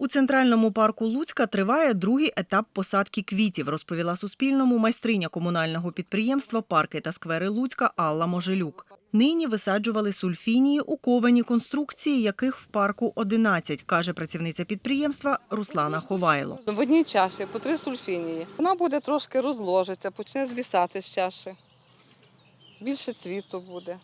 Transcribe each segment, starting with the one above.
У центральному парку Луцька триває другий етап посадки квітів, розповіла Суспільному майстриня комунального підприємства Парки та сквери Луцька Алла Можелюк. Нині висаджували сульфінії у ковані конструкції, яких в парку 11, каже працівниця підприємства Руслана Ховайло. В одній чаші по три сульфінії. Вона буде трошки розложиться, почне звісати з чаші. Більше цвіту буде.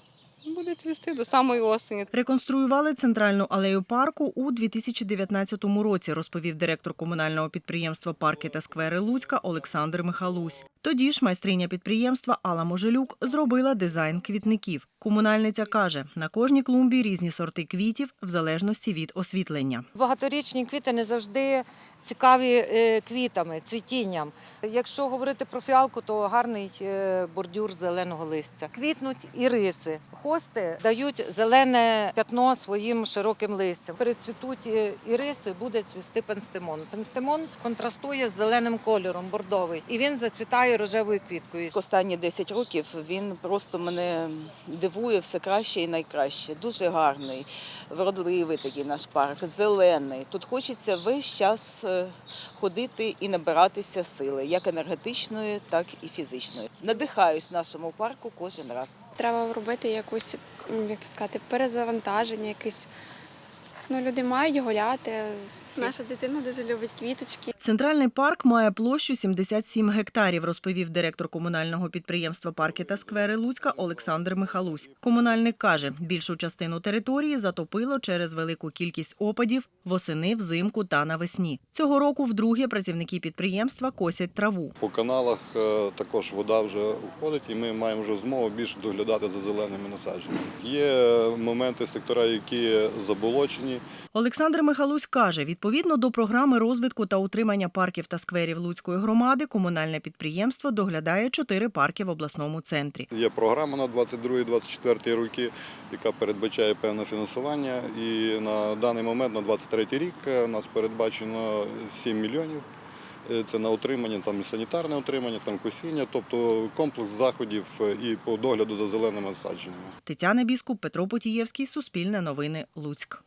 Буде цвісти до самої осені. Реконструювали центральну алею парку у 2019 році, розповів директор комунального підприємства Парки та сквери Луцька Олександр Михалусь. Тоді ж майстриня підприємства Алла Можелюк зробила дизайн квітників. Комунальниця каже, на кожній клумбі різні сорти квітів в залежності від освітлення. Багаторічні квіти не завжди цікаві е, квітами, цвітінням. Якщо говорити про фіалку, то гарний е, бордюр зеленого листя. Квітнуть іриси. Хости дають зелене пятно своїм широким листям. Перецвітуть іриси, буде цвісти пенстемон. Пенстемон контрастує з зеленим кольором, бордовий, і він зацвітає рожевою квіткою. Останні 10 років він просто мене дивує все краще і найкраще. Дуже гарний, вродливий такий наш парк, зелений. Тут хочеться весь час е, ходити і набиратися сили, як енергетичної, так і фізичної. Надихаюсь нашому парку кожен раз. Треба робити якусь, як то сказати, перезавантаження, якесь. Ну, люди мають гуляти. Наша дитина дуже любить квіточки. Центральний парк має площу 77 гектарів, розповів директор комунального підприємства Парки та сквери Луцька Олександр Михалусь. Комунальник каже, більшу частину території затопило через велику кількість опадів восени, взимку та навесні. Цього року вдруге працівники підприємства косять траву. По каналах е, також вода вже входить, і ми маємо вже змогу більше доглядати за зеленими насадженнями. Є моменти сектора, які заболочені. Олександр Михалусь каже, відповідно до програми розвитку та утримання парків та скверів Луцької громади, комунальне підприємство доглядає чотири парки в обласному центрі. Є програма на 22-24 роки, яка передбачає певне фінансування. І на даний момент, на 23 рік, е, у нас передбачено 7 мільйонів. Е, Це на утримання, там і санітарне утримання, там косіння, тобто комплекс заходів е, і по догляду за зеленими насадженнями. Тетяна Біскуп, Петро Потієвський, Суспільне новини, Луцьк.